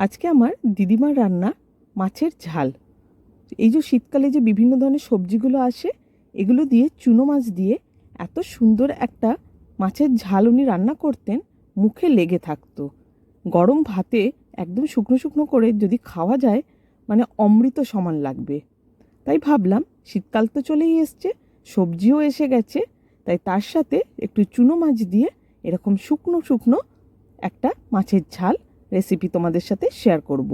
আজকে আমার দিদিমার রান্না, মাছের ঝাল। এই যে শীতকালে যে বিভিন্ন ধরনের সবজিগুলো আসে, এগুলো দিয়ে চুনো মাছ দিয়ে এত সুন্দর একটা মাছের ঝাল উনি রান্না করতেন, মুখে লেগে থাকতো। গরম ভাতে একদম শুকনো শুকনো করে যদি খাওয়া যায় মানে অমৃত সমান লাগবে। তাই ভাবলাম, শীতকাল তো চলেই এসছে, সবজিও এসে গেছে, তাই তার সাথে একটু চুনো মাছ দিয়ে এরকম শুকনো শুকনো একটা মাছের ঝাল রেসিপি তোমাদের সাথে শেয়ার করব।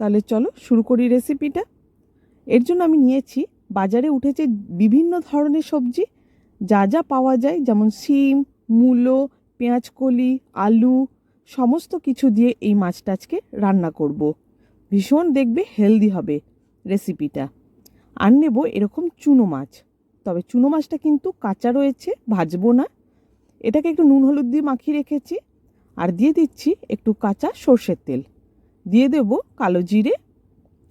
তাহলে চলো শুরু করি রেসিপিটা এর জন্য আমি নিয়েছি, বাজারে উঠেছে বিভিন্ন ধরনের সবজি। যা যা পাওয়া যায়, যেমন শিম, মূলো, পেঁয়াজকলি, আলু, সমস্ত কিছু দিয়ে এই মাছটা আজকে রান্না করব। ভীষণ দেখবে হেলদি হবে রেসিপিটা আর নেব এরকম চুনো মাছ। তবে চুনো মাছটা কিন্তু কাঁচা রয়েছে, ভাজবো না। এটাকে একটু নুন হলুদ দিয়ে মাখিয়ে রেখেছি। আর দিয়ে দিচ্ছি একটু কাঁচা সর্ষের তেল। দিয়ে দেব কালো জিরে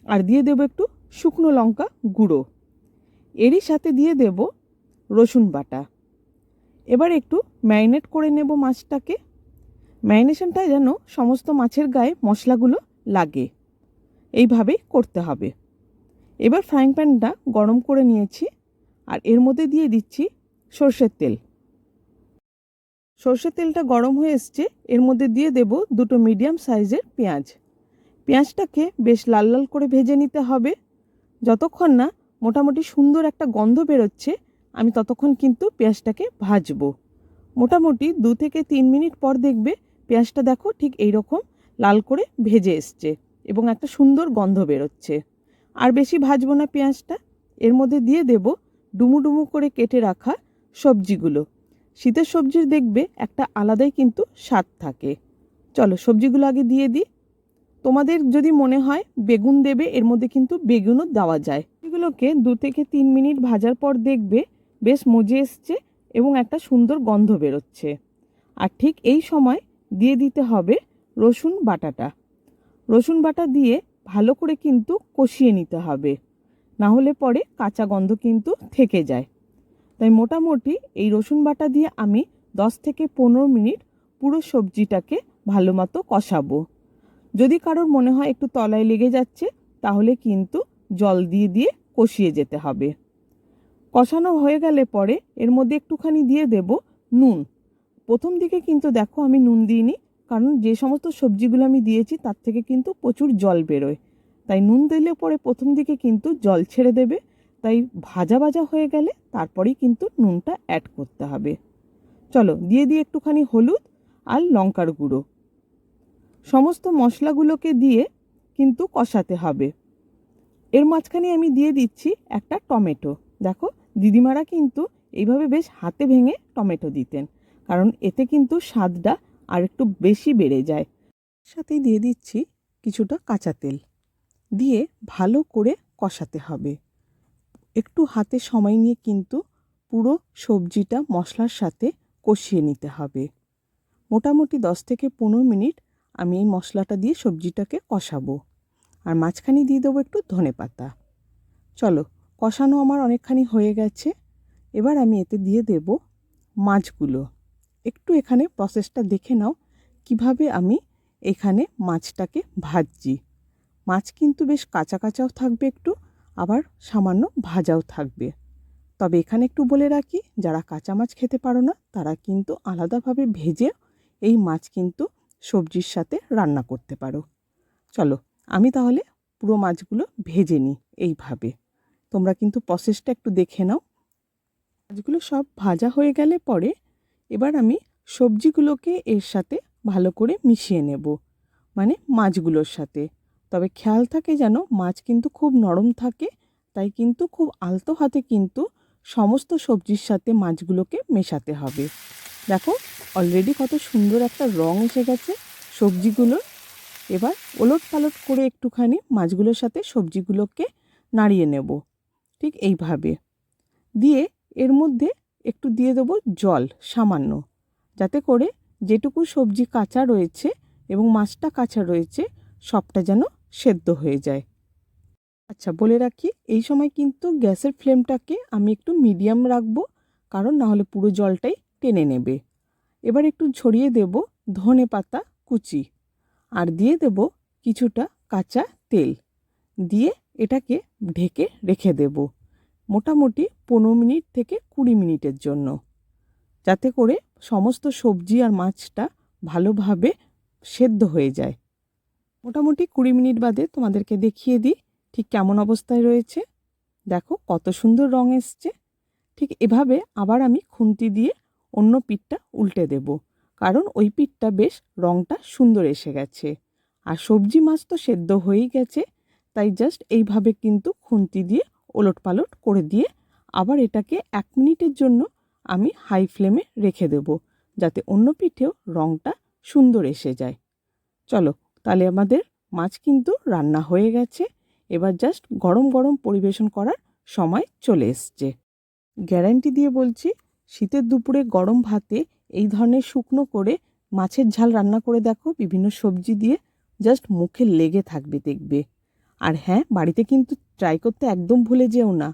আর দিয়ে দেব একটু শুকনো লঙ্কা গুঁড়ো। এরই সাথে দিয়ে দেব রসুন বাটা। এবার একটু ম্যারিনেট করে নেব মাছটাকে। ম্যারিনেশনটা যেন সমস্ত মাছের গায়ে মশলাগুলো লাগে। এইভাবেই করতে হবে। এবার ফ্রাইং প্যানটা গরম করে নিয়েছি আর এর মধ্যে দিয়ে দিচ্ছি সর্ষের তেল। সর্ষের তেলটা গরম হয়ে এসছে, এর মধ্যে দিয়ে দেব দুটো মিডিয়াম সাইজের পেঁয়াজ। পেঁয়াজটাকে বেশ লাল লাল করে ভেজে নিতে হবে। যতক্ষণ না মোটামুটি সুন্দর একটা গন্ধ বেরোচ্ছে, আমি ততক্ষণ কিন্তু পেঁয়াজটাকে ভাজবো। মোটামুটি দু থেকে তিন মিনিট পর দেখবে পেঁয়াজটা দেখো ঠিক এই রকম লাল করে ভেজে এসছে এবং একটা সুন্দর গন্ধ বেরোচ্ছে। আর বেশি ভাজবো না পেঁয়াজটা, এর মধ্যে দিয়ে দেব ডুমু ডুমু করে কেটে রাখা সবজিগুলো। শীতের সবজির দেখবে একটা আলাদাই কিন্তু স্বাদ থাকে। চলো সবজিগুলো আগে দিয়ে দিই। তোমাদের যদি মনে হয় বেগুন দেবে, এর মধ্যে কিন্তু বেগুনও দেওয়া যায়। এগুলোকে দু থেকে তিন মিনিট ভাজার পর দেখবে বেশ মজে এসছে এবং একটা সুন্দর গন্ধ বেরোচ্ছে। আর ঠিক এই সময় দিয়ে দিতে হবে রসুন বাটাটা। রসুন বাটা দিয়ে ভালো করে কিন্তু কষিয়ে নিতে হবে। না হলে পরে কাঁচা গন্ধ কিন্তু থেকে যায়। তাই মোটামুটি এই রসুন বাটা দিয়ে আমি দশ থেকে পনেরো মিনিট পুরো সবজিটাকে ভালো মতো কষাবো। যদি কারোর মনে হয় একটু তলায় লেগে যাচ্ছে, তাহলে কিন্তু জল দিয়ে দিয়ে কষিয়ে যেতে হবে। কষানো হয়ে গেলে পরে এর মধ্যে একটুখানি দিয়ে দেব নুন। প্রথম দিকে কিন্তু দেখো আমি নুন দিইনি, কারণ যে সমস্ত সবজিগুলো আমি দিয়েছি তার থেকে কিন্তু প্রচুর জল বেরোয়। তাই নুন দিলে পরে প্রথম দিকে কিন্তু জল ছেড়ে দেবে তাই ভাজা ভাজা হয়ে গেলে তারপরেই কিন্তু নুনটা অ্যাড করতে হবে। চলো দিয়ে দিয়ে একটুখানি হলুদ আর লঙ্কার গুঁড়ো। সমস্ত মশলাগুলোকে দিয়ে কিন্তু কষাতে হবে। এর মাঝখানে আমি দিয়ে দিচ্ছি একটা টমেটো। দেখো, দিদিমারা কিন্তু এইভাবে বেশ হাতে ভেঙে টমেটো দিতেন, কারণ এতে কিন্তু স্বাদটা আর একটু বেশি বেড়ে যায়। সাথেই দিয়ে দিচ্ছি কিছুটা কাঁচা তেল। দিয়ে ভালো করে কষাতে হবে। একটু হাতে সময় নিয়ে কিন্তু পুরো সবজিটা মশলার সাথে কষিয়ে নিতে হবে। মোটামুটি দশ থেকে পনেরো মিনিট আমি এই মশলাটা দিয়ে সবজিটাকে কষাবো। আর মাঝখানে দিয়ে দেবো একটু ধনে পাতা। চলো, কষানো আমার অনেকখানি হয়ে গেছে। এবার আমি এতে দিয়ে দেব মাছগুলো। একটু এখানে প্রসেসটা দেখে নাও, কীভাবে আমি এখানে মাছটাকে ভাজছি। মাছ কিন্তু বেশ কাঁচা কাঁচাও থাকবে একটু আবার সামান্য ভাজাও থাকবে। তবে এখানে একটু বলে রাখি, যারা কাঁচা মাছ খেতে পারো না, তারা কিন্তু আলাদাভাবে ভেজে এই মাছ কিন্তু সবজির সাথে রান্না করতে পারো। চলো, আমি তাহলে পুরো মাছগুলো ভেজে নিই এইভাবে। তোমরা কিন্তু প্রসেসটা একটু দেখে নাও। মাছগুলো সব ভাজা হয়ে গেলে পরে এবার আমি সবজিগুলোকে এর সাথে ভালো করে মিশিয়ে নেব মানে মাছগুলোর সাথে। তবে খেয়াল থাকে যেন মাছ কিন্তু খুব নরম থাকে, তাই কিন্তু খুব আলতো হাতে কিন্তু সমস্ত সবজির সাথে মাছগুলোকে মেশাতে হবে। দেখো অলরেডি কত সুন্দর একটা রং এসে গেছে সবজিগুলোর। এবার ওলট পালট করে একটুখানি মাছগুলোর সাথে সবজিগুলোকে নাড়িয়ে নেব, ঠিক এইভাবে। দিয়ে এর মধ্যে একটু দিয়ে দেবো জল সামান্য, যাতে করে যেটুকু সবজি কাঁচা রয়েছে এবং মাছটা কাঁচা রয়েছে সবটা যেন সেদ্ধ হয়ে যায়। আচ্ছা বলে রাখি, এই সময় কিন্তু গ্যাসের ফ্লেমটাকে আমি একটু মিডিয়াম রাখব, কারণ না হলে পুরো জলটাই টেনে নেবে। এবার একটু ছড়িয়ে দেব ধনে পাতা, কুচি, আর দিয়ে দেব কিছুটা কাঁচা তেল। দিয়ে এটাকে ঢেকে রেখে দেব, মোটামুটি পনেরো মিনিট থেকে কুড়ি মিনিটের জন্য। যাতে করে সমস্ত সবজি আর মাছটা ভালোভাবে সেদ্ধ হয়ে যায়। মোটামুটি কুড়ি মিনিট বাদে তোমাদেরকে দেখিয়ে দিই ঠিক কেমন অবস্থায় রয়েছে। দেখো কত সুন্দর রং এসছে। ঠিক এভাবে আবার আমি খুন্তি দিয়ে অন্য পিঠটা উল্টে দেব। কারণ ওই পিঠটা বেশ রংটা সুন্দর এসে গেছে। আর সবজি মাছ তো সেদ্ধ হয়েই গেছে, তাই জাস্ট এইভাবে কিন্তু খুন্তি দিয়ে ওলট পালট করে দিয়ে আবার এটাকে এক মিনিটের জন্য আমি হাই ফ্লেমে রেখে দেব, যাতে অন্য পিঠেও রংটা সুন্দর এসে যায়। চলো তাহলে আমাদের মাছ কিন্তু রান্না হয়ে গেছে। এবার জাস্ট গরম গরম পরিবেশন করার সময় চলে এসছে। গ্যারান্টি দিয়ে বলছি, শীতের দুপুরে গরম ভাতে এই ধরনের শুকনো করে মাছের ঝাল রান্না করে দেখো, বিভিন্ন সবজি দিয়ে জাস্ট মুখে লেগে থাকবে দেখবে। আর হ্যাঁ বাড়িতে কিন্তু ট্রাই করতে একদম ভুলে যেও না।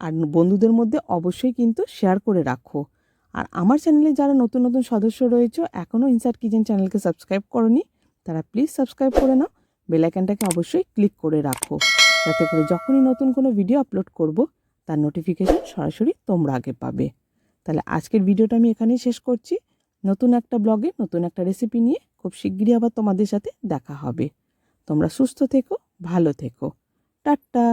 আর বন্ধুদের মধ্যে অবশ্যই কিন্তু শেয়ার করে রাখো। আর আমার চ্যানেলে যারা নতুন নতুন সদস্য রয়েছে এখনও ইনসার্ট কিচেন চ্যানেলকে সাবস্ক্রাইব করনি তারা প্লিজ সাবস্ক্রাইব করে নাও। বেলাইকানটাকে অবশ্যই ক্লিক করে রাখো। যাতে করে যখনই নতুন কোনো ভিডিও আপলোড করব, তার নোটিফিকেশান সরাসরি তোমরা আগে পাবে। তাহলে আজকের ভিডিওটা আমি এখানেই শেষ করছি। নতুন একটা ব্লগে নতুন একটা রেসিপি নিয়ে খুব শিগগিরই আবার তোমাদের সাথে দেখা হবে। তোমরা সুস্থ থেকো, ভালো থেকো। টাটা!